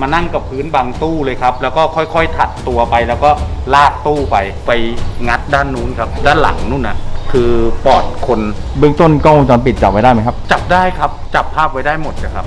มานั่งกับพื้นบังตู้เลยครับ แล้วก็ค่อยๆถัดตัวไปแล้วก็ลากตู้ไปไปงัดด้านนู้นครับ ด้านหลังนู่นนะคือปอดคนเบื้องต้นกล้องวงจรปิดจับไว้ได้ไหมครับ จับได้ครับ จับภาพไว้ได้หมดนะครับ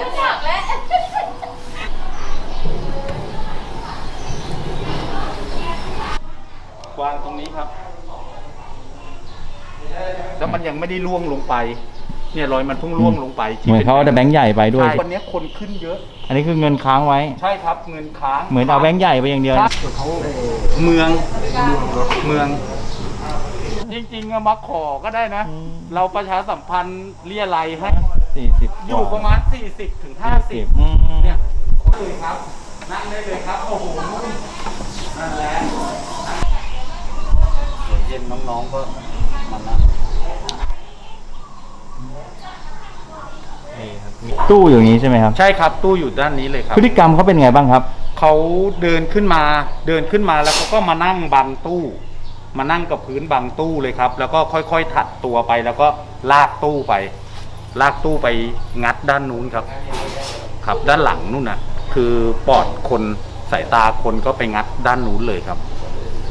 เอ้สามขึ้นหนักแล้ววางตรงนี้ครับ แล้วมันยังไม่ได้ล่วงลงไป เนี่ยรอยมันเพิ่งล่วงลงไปที่เหมือนเขาเอาแต่แบงค์ใหญ่ไปด้วย ใช่วันนี้คนขึ้นเยอะ อันนี้คือเงินค้างไว้ ใช่ครับเงินค้างเหมือนเอาแบงค์ใหญ่ไปอย่างเดียวครันะบเมืองเมือง จริงๆอะมาขอก็ได้นะ เราประชาสัมพันธ์เรียอะไรยให้ สี่สิบอยู่ประมาณ 40ถึงสี่สิบ50อืมเนี่ยเลยครับ นั่งได้เลยครับ โอ้โหนั่นแหละเดี๋ยวเย็นน้องๆก็มานั่งตู้อยู่อย่างนี้ใช่ไหมครับ ใช่ครับตู้อยู่ด้านนี้เลยครับ พฤติกรรมเขาเป็นไงบ้างครับ เขาเดินขึ้นมาเดินขึ้นมาแล้วเขาก็มานั่งบังตู้ มานั่งกับพื้นบังตู้เลยครับ แล้วก็ค่อยๆถัดตัวไปแล้วก็ลากตู้ไป ลากตู้ไปงัดด้านนู้นครับ ครับด้านหลังนู่นนะคือปอดคนสายตาคนก็ไปงัดด้านนู้นเลยครับ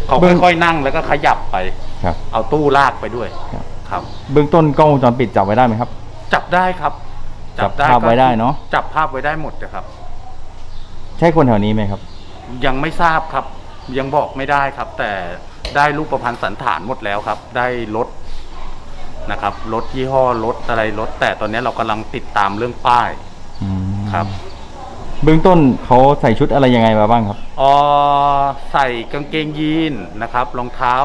เขาเบื้อง ค่อยๆนั่งแล้วก็ขยับไป ครับ เอาตู้ลากไปด้วยครับ ครับ เบื้องต้นกล้องวงจรปิดจับไว้ได้ไหมครับ จับได้ครับจับภาพไว้ได้เนอะ จับภาพไว้ได้หมดนะครับ ใช่คนแถวนี้ไหมครับ ยังไม่ทราบครับ ยังบอกไม่ได้ครับ แต่ได้รูปประพันธ์สันฐานหมดแล้วครับ ได้รถ นะครับรถยี่ห้อรถอะไรรถ แต่ตอนนี้เรากำลังติดตามเรื่องป้ายอืมครับเบื้องต้นเขาใส่ชุดอะไรยังไงมาบ้างครับ เออใส่กางเกงยีนนะครับรองเท้า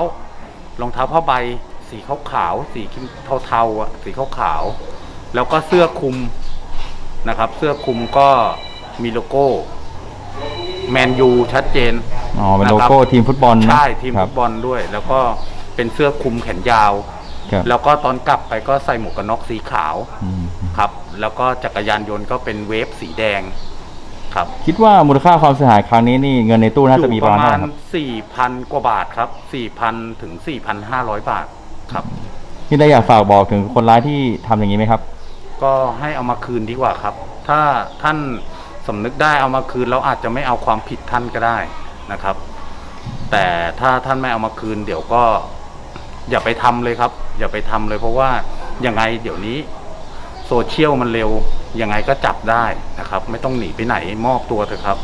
รองเท้าผ้าใบ สีขาวขาวๆสีเทาๆอะสีขาวขาวๆแล้วก็เสื้อคลุมนะครับ เสื้อคลุมก็มีโลโก้แมนยูชัดเจนอ๋อเป็นโละครับโก้ทีมฟุตบอลนะใช่ทีมครัฟุตบอลด้วย แล้วก็เป็นเสื้อคลุมแขนยาว ครับ แล้วก็ตอนกลับไปก็ใส่หมวกกันน็อกสีขาวอืมครับ แล้วก็จักรยานยนต์ก็เป็นเวฟสีแดงครับคิดว่ามูลค่าความเสียหายครั้งนี้นี่เงินในตู้น่าจะมีอยู่ปประระมาณมาเท่าณไหร่ครับสี่พันกว่าบาทครับสี่พันถึงสี่พันห้าร้อยบาทครับ นี่ได้อยากฝากบอกถึงคนร้ายที่ทำอย่างนี้ไหมครับ ก็ให้เอามาคืนดีกว่าครับ ถ้าท่านสำนึกได้เอามาคืนเราอาจจะไม่เอาความผิดท่านก็ได้นะครับ แต่ถ้าท่านไม่เอามาคืน เดี๋ยวก็ อย่าไปทำเลยครับ อย่าไปทำเลยเพราะว่ายังไงเดี๋ยวนี้โซเชียลมันเร็วยังไงก็จับได้นะครับ ไม่ต้องหนีไปไหนมอบตัวเถอะครับ